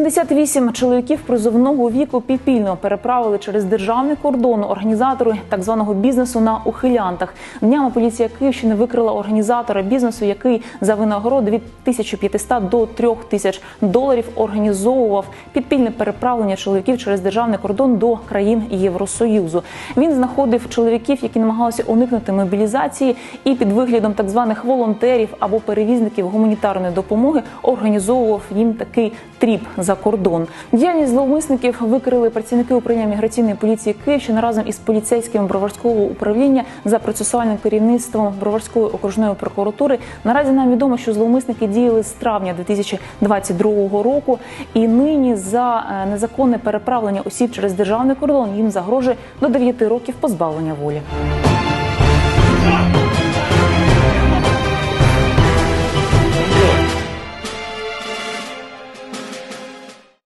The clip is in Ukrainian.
58 чоловіків призовного віку підпільно переправили через державний кордон організатори так званого бізнесу на ухилянтах. Днями поліція Київщини викрила організатора бізнесу, який за винагороду від 1500 до 3000 доларів організовував підпільне переправлення чоловіків через державний кордон до країн Євросоюзу. Він знаходив чоловіків, які намагалися уникнути мобілізації, і під виглядом так званих волонтерів або перевізників гуманітарної допомоги організовував їм такий тріп за кордон. Діяльність зловмисників викрили працівники управління міграційної поліції Київщини разом із поліцейськими броварського управління за процесуальним керівництвом Броварської окружної прокуратури. Наразі нам відомо, що зловмисники діяли з травня 2022 року, і нині за е, незаконне переправлення осіб через державний кордон їм загрожує до 9 років позбавлення волі.